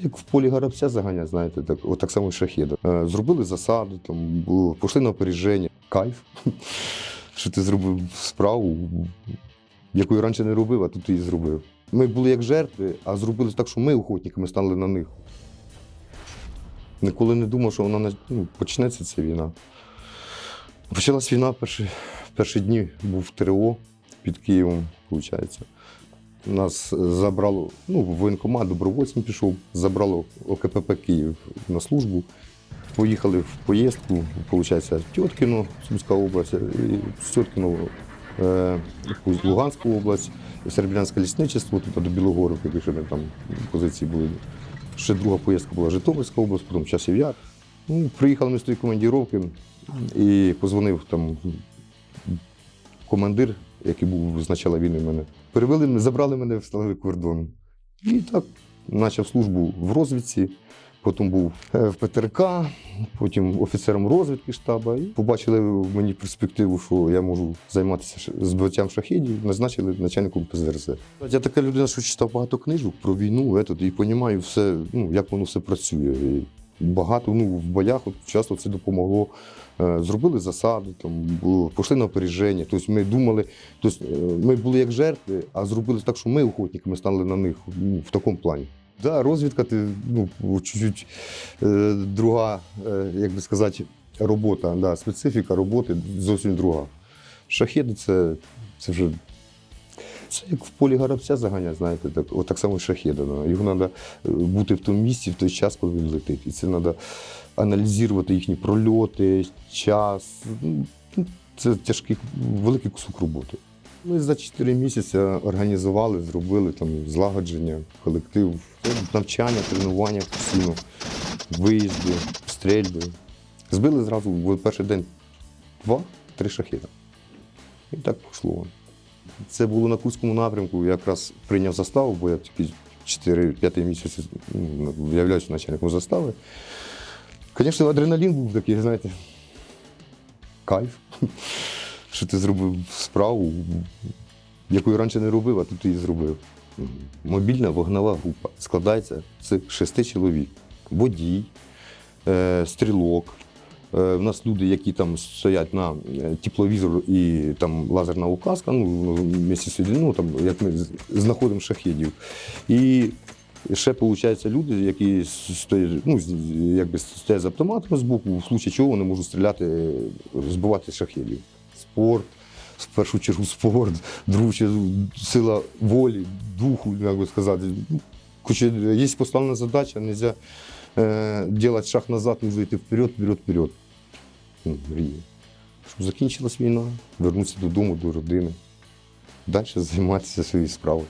Як в полі горобця заганять, знаєте, так, от так само і шахеда. Е, Зробили засаду, там, пішли на опереження. Кайф, що ти зробив справу, яку я раніше не робив, а тут ти її зробив. Ми були як жертви, а зробили так, що ми охотниками стали на них. Ніколи не думав, що вона ну, почнеться ця війна. Почалась війна перші, перші дні був ТРО під Києвом, виходить. Нас забрало, ну, воєнкомат добровольцем пішов, забрало ОКПП Київ на службу. Поїхали в поїздку, виходить, Тьоткіно, Сумська область, Тьоткіно е, якусь Луганську область, Серебрянське лісничество, тут до Білогорівки, якщо ми там позиції були. Ще друга поїздка була Житомирська область, потім Часів Яр. Ну, приїхали ми з тої командіровки і позвонив там командир, який був з війни мене. Перевели забрали мене в сталевий кордон. І так почав службу в розвідці, потім був е, в ПТРК, потім офіцером розвідки штабу. І побачили в мені перспективу, що я можу займатися збиттям шахідів, назначили начальником ПЗРЗ. Я така людина, що читав багато книжок про війну, і розумію ну, як воно все працює. Багато ну, в боях от, часто це допомогло. Е, Зробили засаду, там, пішли на опереження. Тобто ми думали, тобто, е, ми були як жертви, а зробили так, що ми охотниками стали на них ну, в такому плані. Да, розвідка ти ну, чуть-чуть е, друга, е, як би сказати, робота, да, специфіка роботи зовсім друга. Шахеди це, це вже це як в полі горобця заганять, знаєте, так, от так само і шахеда. да. Його треба бути в тому місці в той час, коли він летить. І це треба аналізувати їхні прольоти, час. Ну, Це тяжкий, великий кусок роботи. Ми за 4 місяці організували, зробили там злагодження, колектив, навчання, тренування постійно, виїзди, стрельби. Збили зразу в перший день два-три шахеда. І так пішло. Це було на Курському напрямку. Я якраз прийняв заставу, бо я тільки 4-5 місяці ну, являюся начальником застави. Звісно, адреналін був такий, знаєте, кайф, що ти зробив справу, яку раніше не робив, а тут її зробив. Мобільна вогнева група складається з шести чоловік: водій, е, стрілок. Е, В нас люди, які там стоять на е, тепловізор і там лазерна указка, ну, в місті сюди, ну там як ми знаходимо шахедів. І ще виходить люди, які стоять, ну, якби стоять з автоматом з боку, в случаї чого вони можуть стріляти, е, збивати шахедів. Спорт, в першу чергу спорт, другу сила волі, духу, як би сказати. Короче, є поставлена задача, не можна е, делать шаг назад, нужно йти вперед, вперед, вперед. Ну, мрії. Щоб закінчилась війна, вернутися додому, до родини, далі займатися своєю справою.